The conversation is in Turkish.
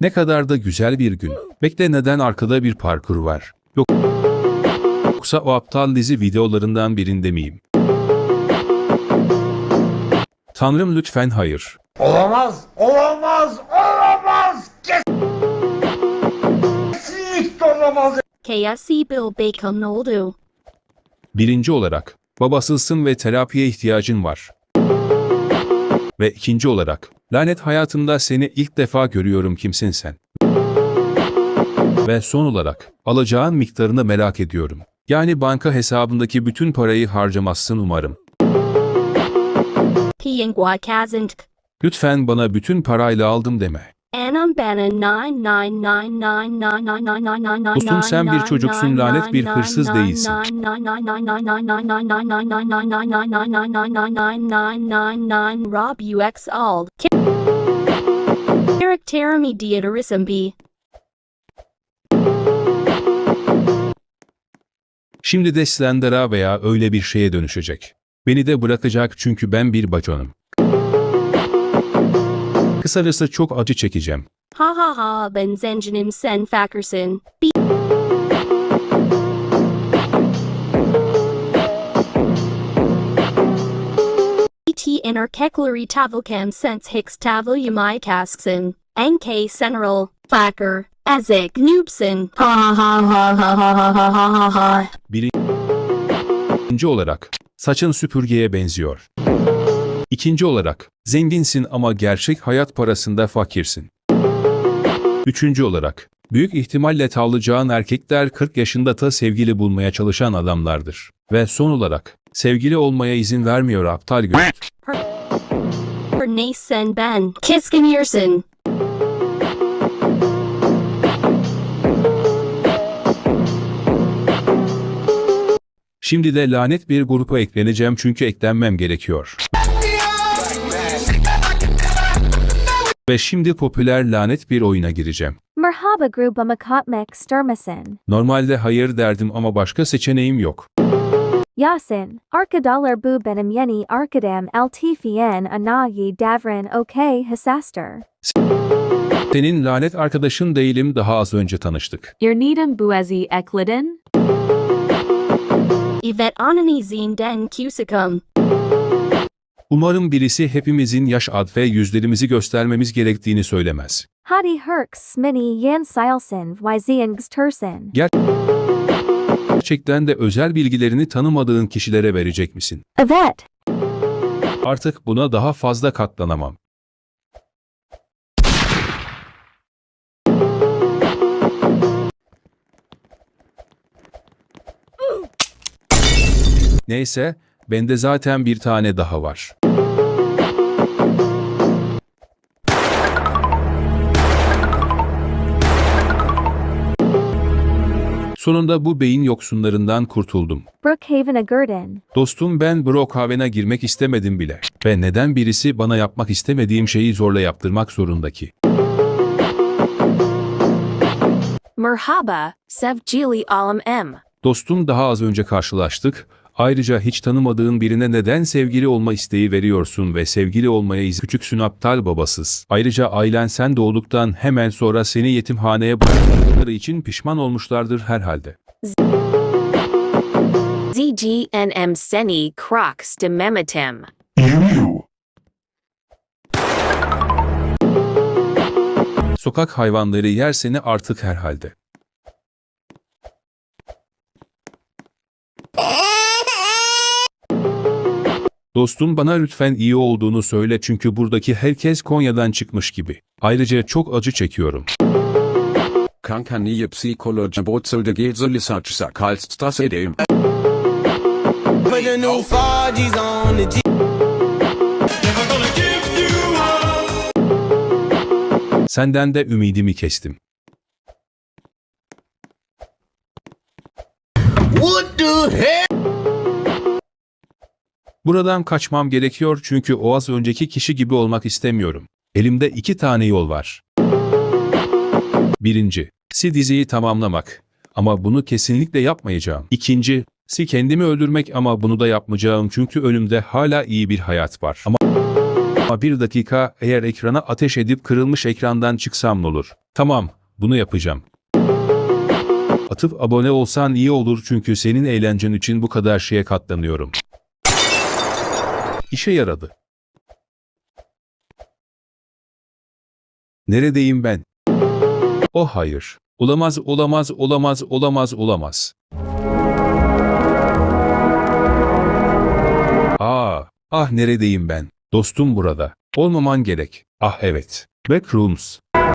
Ne kadar da güzel bir gün. Bekle neden arkada bir parkur var? Yok. Yoksa o aptal dizi videolarından birinde miyim? Tanrım lütfen hayır. Olamaz, olamaz, olamaz. Kesinlikle olamaz. KFC Bill Bacon oldu. Birinci olarak, babasızsın ve terapiye ihtiyacın var. Ve ikinci olarak, Lanet hayatımda seni ilk defa görüyorum kimsin sen? Ve son olarak, alacağın miktarını merak ediyorum. Yani banka hesabındaki bütün parayı harcamazsın umarım. Lütfen bana bütün parayla aldım deme. Dostum sen bir çocuksun lanet bir hırsız değilsin. Rob UX all. Karakterimi diyeterism B. Şimdi de Slender'a veya öyle bir şeye dönüşecek. Beni de bırakacak çünkü ben bir baconum. Kısacası çok acı çekeceğim. Ha ha ha ben zenginim sen fakirsin. B. BT interkekleri tavilcam sens hicks tavil yamai kasksin. NK General. Fakir. Ezik noobsin. Ha ha ha ha ha ha ha ha ha ha. Birinci olarak, saçın süpürgeye benziyor. İkinci olarak, zenginsin ama gerçek hayat parasında fakirsin. Üçüncü olarak, büyük ihtimalle tavlayacağın erkekler 40 yaşında da sevgili bulmaya çalışan adamlardır. Ve son olarak, sevgili olmaya izin vermiyor aptal göt. Her sen ben. Kiskin yersin. Şimdi de lanet bir grupa ekleneceğim çünkü eklenmem gerekiyor. Ve şimdi popüler lanet bir oyuna gireceğim. Merhaba gruba makatmek stürmesin. Normalde hayır derdim ama başka seçeneğim yok. Yasin, arkadalar bu benim yeni arkadam altifiyen anayi davran okay hisaster. Senin lanet arkadaşın değilim daha az önce tanıştık. Irnidam buezi eklidin? Yvette anani zine den cusikum. Umarım birisi hepimizin yaş ad ve yüzlerimizi göstermemiz gerektiğini söylemez. Hadi herks mini yan silsin wyziangs tursin. Gerçekten de özel bilgilerini tanımadığın kişilere verecek misin? Evet. Artık buna daha fazla katlanamam. Neyse, bende zaten bir tane daha var. Sonunda bu beyin yoksunlarından kurtuldum. Brookhaven agurdin. Dostum ben Brookhaven'a girmek istemedim bile. Ve neden birisi bana yapmak istemediğim şeyi zorla yaptırmak zorunda ki? Merhaba, sevgili alam m. Dostum daha az önce karşılaştık. Ayrıca hiç tanımadığın birine neden sevgili olma isteği veriyorsun ve sevgili olmaya iz küçüksün aptal babasız. Ayrıca ailen sen doğduktan hemen sonra seni yetimhaneye bıraktıkları için pişman olmuşlardır herhalde. ZGNM seni crocs de memitim. Sokak hayvanları yer seni artık herhalde. Dostum bana lütfen iyi olduğunu söyle çünkü buradaki herkes Konya'dan çıkmış gibi. Ayrıca çok acı çekiyorum. Kankanie Psychologie Brutzel de Geselissatsa Karls das Edem. Put the new 4G's on the G. Senden de ümidimi kestim. What the hell? Buradan kaçmam gerekiyor çünkü o az önceki kişi gibi olmak istemiyorum. Elimde iki tane yol var. Birinci, si diziyi tamamlamak. Ama bunu kesinlikle yapmayacağım. İkinci, si kendimi öldürmek ama bunu da yapmayacağım çünkü önümde hala iyi bir hayat var. Ama Ama bir dakika eğer ekrana ateş edip kırılmış ekrandan çıksam ne olur? Tamam, bunu yapacağım. Atıp abone olsan iyi olur çünkü senin eğlencen için bu kadar şeye katlanıyorum. İşe yaradı. Neredeyim ben? Oh hayır. Olamaz, olamaz, olamaz, olamaz, olamaz. Aa, ah neredeyim ben? Dostum burada. Olmaman gerek. Ah evet. Backrooms.